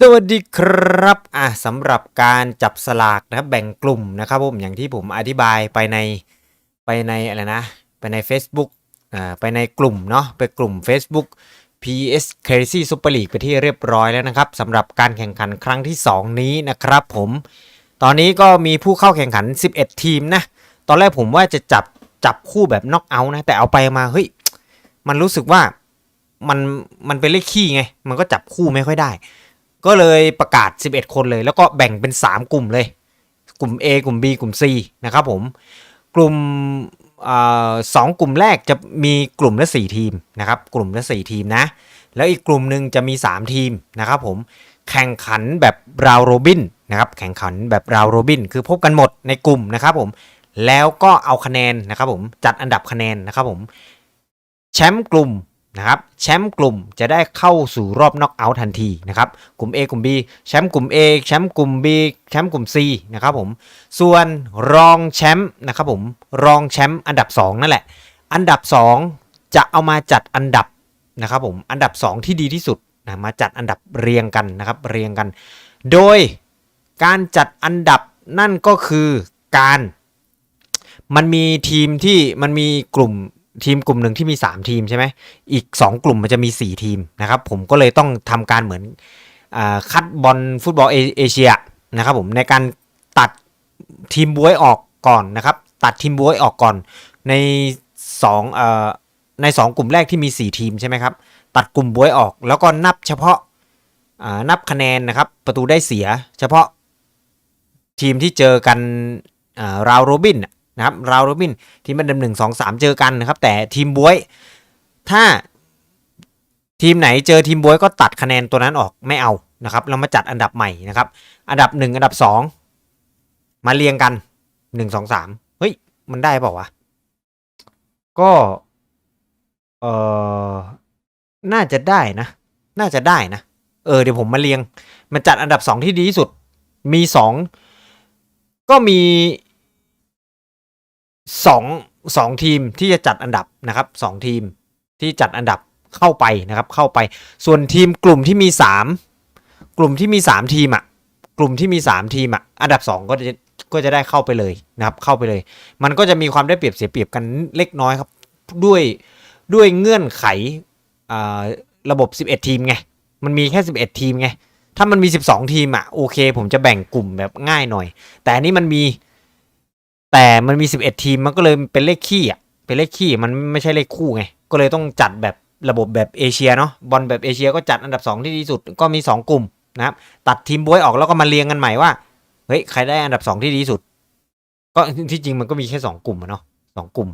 สวัสดีครับอะสำหรับการจับสลากนะครับแบ่งกลุ่มนะครับผมอย่างที่ผมอธิบายไปในไปในอะไรนะไปใน Facebook อ่าไปในกลุ่มเนาะไปกลุ่ม Facebook PS Crazy Super League ไปที่เรียบร้อยแล้วนะครับสำหรับการแข่งขันครั้งที่ 2 นี้นะครับผมตอนนี้ก็มีผู้เข้าแข่งขัน 11 ทีมนะ ตอนแรกผมว่าจะจับจับคู่แบบน็อกเอาท์นะ แต่เอาไปมาเฮ้ยมันรู้สึกว่ามันมันเป็นเลขขี้ไง มันก็จับคู่ไม่ค่อยได้ ก็เลยประกาศ 11 คนเลย แล้วก็แบ่งเป็น 3 กลุ่มเลย กลุ่ม A กลุ่ม B กลุ่ม C นะครับผม กลุ่มอสองกลุ่มแรกจะมีกลุ่มละ4ทีมนะครับ กลุ่มละ4ทีมนะ แล้วอีกกลุ่มหนึ่งจะมี 3 ทีมนะครับผม แข่งขันแบบราวโรบินนะครับ แข่งขันแบบราวโรบิน คือพบกันหมดในกลุ่มนะครับผม แล้วก็เอาคะแนนนะครับผม จัดอันดับคะแนนนะครับผม แชมป์กลุ่ม นะครับแชมป์กลุ่มจะได้เข้าสู่รอบน็อกเอาท์ทันทีนะครับกลุ่ม A กลุ่ม B แชมป์กลุ่ม A แชมป์กลุ่ม B แชมป์กลุ่ม C นะครับผมส่วนรองแชมป์นะครับผมรองแชมป์อันดับ 2 นั่นแหละ อันดับ 2 จะเอามาจัดอันดับนะครับผมอันดับ 2 ที่ดีที่สุดนะมาจัดอันดับเรียงกันนะครับเรียงกัน โดยการจัดอันดับนั่นก็คือการ มันมีทีมที่มันมีกลุ่ม ทีมกลุ่มหนึ่งที่มี 3 ทีมใช่ไหมอีก 2 กลุ่มมันจะมี 4 ทีมนะครับ ผมก็เลยต้องทำการเหมือนอคัดบอลฟุตบอลเอเชียนะครับผมในการตัดทีมบวยออกก่อนนะครับ ตัดทีมบวยออกก่อนใน2เอ่อใน 2 กลุ่มแรกที่มี 4 ทีมใช่ไหมครับ ตัดกลุ่มบวยออก แล้วก็นับเฉพาะนับคะแนนนะครับ ประตูได้เสีย เฉพาะทีมที่เจอกันราวโรบิน นะครับราวโรบินทีมอันดับหนึ่งสองสามเจอกันนะครับ แต่ทีมบวย ถ้าทีมไหนเจอทีมบวยก็ตัดคะแนนตัวนั้นออกไม่เอานะครับเรามาจัดอันดับใหม่นะครับ อันดับหนึ่งอันดับสองมาเรียงกันหนึ่งสองสามเฮ้ย มันได้เปล่าวะ ก็เออน่าจะได้นะ น่าจะได้นะ เออเดี๋ยวผมมาเรียง มันจัดอันดับสองที่ดีที่สุด มีสองก็มี สองสองทีมที่จะจัดอันดับนะครับสองทีมที่จัดอันดับเข้าไปนะครับเข้าไป ส่วนทีมกลุ่มที่มีสามกลุ่มที่มีสามทีมอะกลุ่มที่มีสามทีมอะอันดับสองก็จะก็จะได้เข้าไปเลยนะครับเข้าไปเลย มันก็จะมีความได้เปรียบเสียเปรียบกันเล็กน้อยครับด้วยด้วยเงื่อนไขอ่าระบบ 11 ทีมไง มันมีแค่ 11 ทีมไง ถ้ามันมี 12 ทีมอะโอเค ผมจะแบ่งกลุ่มแบบง่ายหน่อย แต่อันนี้มันมี แต่มันมี 11 ทีมมันก็เลยเป็นเลขขี้อะเป็นเลขขี้มันไม่ใช่เลขคู่ไง ก็เลยต้องจัดแบบระบบแบบเอเชียเนาะบอลแบบเอเชียก็จัดอันดับ 2 ที่ดีสุดก็มี 2 กลุ่มนะครับตัดทีมบวยออกแล้วก็มาเรียงกันใหม่ว่าเฮ้ยใครได้อันดับ 2 ที่ดีสุด ก็ที่จริงมันก็มีแค่ 2 กลุ่มเนาะสองกลุ่ม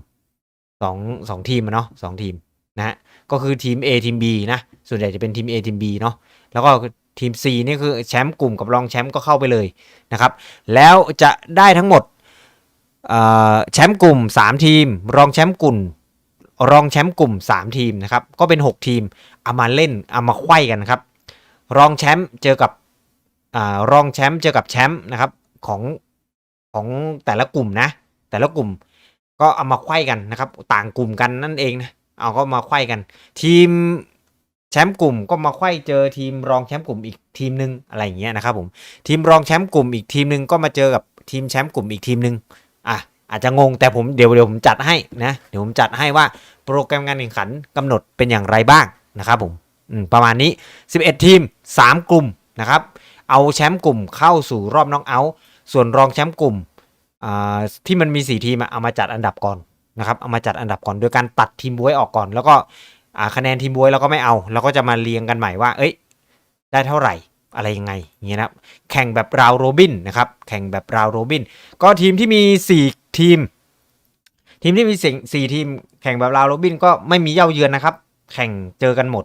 สองสองทีมเนาะสองทีมนะฮะก็คือทีม A ทีม B นะส่วนใหญ่จะเป็นทีม A ทีม B เนาะแล้วก็ทีม C นี่คือแชมป์กลุ่มกับรองแชมป์ก็เข้าไปเลยนะครับแล้วจะได้ทั้งหมด แชมป์กลุ่ม 3 ทีม รองแชมป์กลุ่มรองแชมป์กลุ่ม 3 ทีมนะครับ ก็เป็น 6 ทีม เอามาเล่น เอามาไขว้กันครับ รองแชมป์เจอกับอรองแชมป์เจอกับแชมป์นะครับของของแต่ละกลุ่มนะ แต่ละกลุ่มก็เอามาไขว้กันนะครับ ต่างกลุ่มกันนั่นเองนะ เอาก็มาไขว้กัน ทีมแชมป์กลุ่มก็มาไขว้เจอทีมรองแชมป์กลุ่มอีกทีมนึงอะไรอย่างเงี้ยนะครับผม ทีมรองแชมป์กลุ่มอีกทีมนึงก็มาเจอกับทีมแชมป์กลุ่มอีกทีมนึง อาจจะงงแต่ผมเดี๋ยวเดี๋ยวผมจัดให้นะเดี๋ยวผมจัดให้ว่าโปรแกรมการแข่งขันกำหนดเป็นอย่างไรบ้างนะครับผมประมาณนี้ 11 ทีม 3 กลุ่มนะครับเอาแชมป์กลุ่มเข้าสู่รอบน็อกเอาท์ส่วนรองแชมป์กลุ่มที่มันมี 4 ทีมเอามาจัดอันดับก่อนนะครับเอามาจัดอันดับก่อนโดยการตัดทีมบวยออกก่อน แล้วก็คะแนนทีมบวยเราก็ไม่เอาเราก็จะมาเรียงกันใหม่ว่า เอ้ย ได้เท่าไหร่อะไรยังไงอย่างเงี้ยนะแข่งแบบราวโรบินนะครับแข่งแบบราวโรบิน ก็ทีมที่มี 4 ทีม ทีมที่มีสี่ทีมแข่งแบบราวโรบินก็ไม่มีเย่าเยือนนะครับ แข่งเจอกันหมด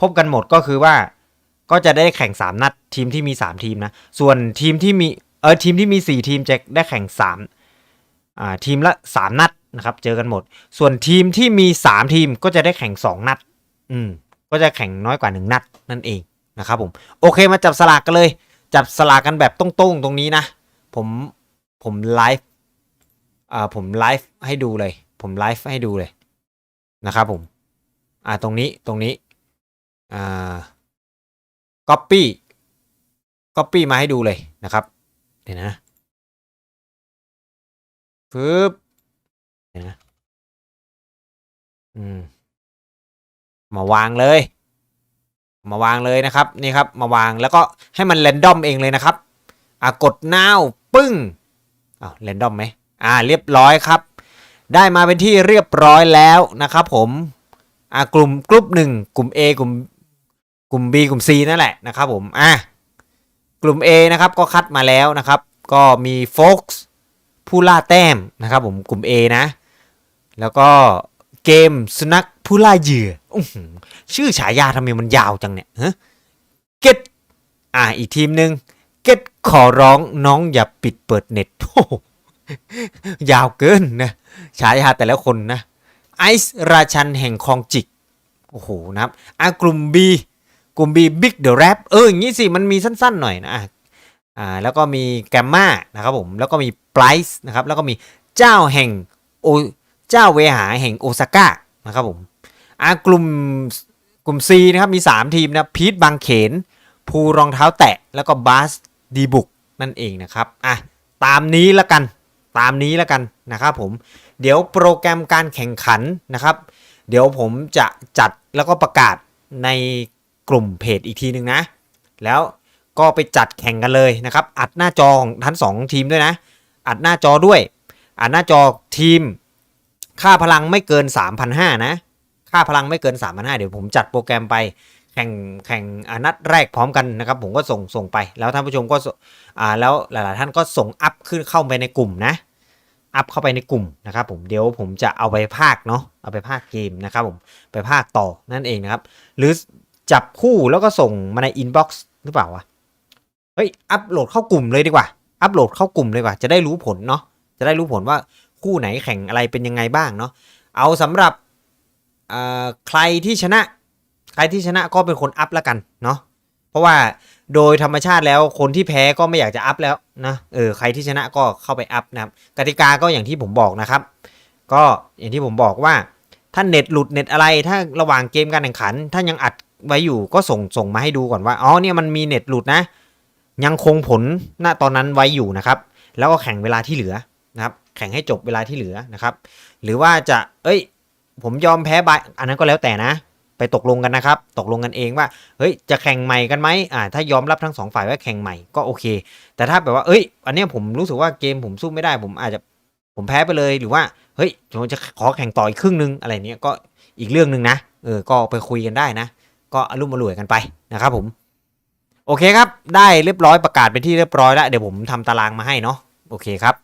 พบกันหมดก็คือว่าก็จะได้แข่ง 3 นัดทีมที่มี 3 ทีมนะ ส่วนทีมที่มีเออทีมที่มี 4 ทีมจะได้แข่ง3อ่าทีมละ 3 นัดนะครับ เจอกันหมด ส่วนทีมที่มี 3 ทีมก็จะได้แข่ง 2 นัด อืมก็จะแข่งน้อยกว่า 1 นัดนั่นเองนะครับผมโอเคมาจับสลากกันเลย จับสลากกันแบบตรงๆตรงนี้นะ ผมผมไลฟ์ อ่าผมไลฟ์ให้ดูเลย ผมไลฟ์ให้ดูเลยนะครับผมอ่าตรงนี้ตรงนี้อ่า copy Copy มาให้ดูเลยนะครับเดี๋ยวนะปึ๊บเดี๋ยวนะอืมมาวางเลย มาวางเลยนะครับนี่ครับ มาวางแล้วก็ให้มันเรนดอมเองเลยนะครับ อะกด now ปึ้งอ้าวเรนดอมไหม อ่าเรียบร้อยครับ ได้มาเป็นที่เรียบร้อยแล้วนะครับผมอ่ากลุ่มกลุ่มหนึ่งกลุ่ม A กลุ่มกลุ่ม B กลุ่ม C นั่นแหละนะครับผมอะกลุ่ม A นะครับก็คัดมาแล้วนะครับ ก็มี Fox ผู้ล่าแต้มนะครับผมกลุ่ม A นะ แล้วก็เกมสุนัขผู้ล่าเหยื่ออชื่อฉายาทำไมมันยาวจังเนี่ยฮะเก็ตอ่าอีกทีมหนึ่งเก็ตขอร้องน้องอย่าปิดเปิดเน็ตโยาวเกินนะฉายาแต่ละคนนะไอซ์ราชันแห่งคลองจิก โอ้โหนะครับอะกลุ่ม B กลุ่ม B Big The Rap เอออย่างงี้สิ มันมีสั้นๆหน่อยนะอ่าแล้วก็มีแกมมานะครับผม แล้วก็มีไ i ร e นะครับ แล้วก็มีเจ้าแห่งโอเจ้าเวหาแห่งโอซาก้านะครับผมอะกลุ่มกลุ่ม C นะครับ มี 3 ทีมนะพีทบางเขน ภูรองเท้าแตะ แล้วก็บาสดีบุกนั่นเองนะครับ อะ ตามนี้ละกัน ตามนี้และกันนะครับผมเดี๋ยวโปรแกรมการแข่งขันนะครับ เดี๋ยวผมจะจัดแล้วก็ประกาศในกลุ่มเพจอีกทีหนึ่งนะ แล้วก็ไปจัดแข่งกันเลยนะครับ อัดหน้าจอของทั้งสองทีมด้วยนะ อัดหน้าจอด้วย อัดหน้าจอทีม ค่าพลังไม่เกิน 3,500นะ ค่าพลังไม่เกิน 3,500เดี๋ยวผมจัดโปรแกรมไปแข่งแข่งอนัดแรกพร้อมกันนะครับ ผมก็ส่งส่งไป แล้วท่านผู้ชมก็อ่าแล้วหลาย ๆ ท่านก็ส่งอัพขึ้นเข้าไปในกลุ่มนะ อัพเข้าไปในกลุ่มนะครับผมเดี๋ยวผมจะเอาไปภาคเนาะเอาไปภาคเกมนะครับผมไปภาคต่อนั่นเองนะครับ หรือจับคู่แล้วก็ส่งมาในอินบ็อกซ์หรือเปล่าวะเฮ้ยอัพโหลดเข้ากลุ่มเลยดีกว่า อัพโหลดเข้ากลุ่มเลยกว่า จะได้รู้ผลเนาะจะได้รู้ผลว่าคู่ไหนแข่งอะไรเป็นยังไงบ้างเนาะเอาสำหรับเอ่อใครที่ชนะ ใครที่ชนะก็เป็นคนอัพละกันเนาะ ราะว่าโดยธรรมชาติแล้วคนที่แพ้ก็ไม่อยากจะอัพแล้วนะเออใครที่ชนะก็เข้าไปอัพนะครับกติกาก็อย่างที่ผมบอกนะครับ ก็อย่างที่ผมบอกว่าถ้าเน็ตหลุดเน็ตอะไรถ้าระหว่างเกมการแข่งขัน ถ้ายังอัดไว้อยู่ก็ส่งส่งมาให้ดูก่อนว่าอ๋อเนี่ยมันมีเน็ตหลุดนะ ยังคงผลณตอนนั้นไว้อยู่นะครับ แล้วก็แข่งเวลาที่เหลือนะครับ แข่งให้จบเวลาที่เหลือนะครับ หรือว่าจะเอ้ย ผมยอมแพ้บายอันนั้นก็แล้วแต่นะ ไปตกลงกันนะครับ ตกลงกันเองว่าเฮ้ยจะแข่งใหม่กันไหมอ่าถ้ายอมรับทั้งสองฝ่ายว่าแข่งใหม่ก็โอเค แต่ถ้าแบบว่าเอ้ย อันเนี้ยผมรู้สึกว่าเกมผมสู้ไม่ได้ ผมอาจจะผมแพ้ไปเลยหรือว่าเฮ้ยผมจะขอแข่งต่ออีกครึ่งนึงอะไรเนี้ยก็อีกเรื่องหนึ่งนะเออก็ไปคุยกันได้นะ ก็อารมณ์อร่วยกันไปนะครับผมโอเคครับ ได้เรียบร้อยประกาศเป็นที่เรียบร้อยแล้วเดี๋ยวผมทำตารางมาให้เนาะโอเคครับ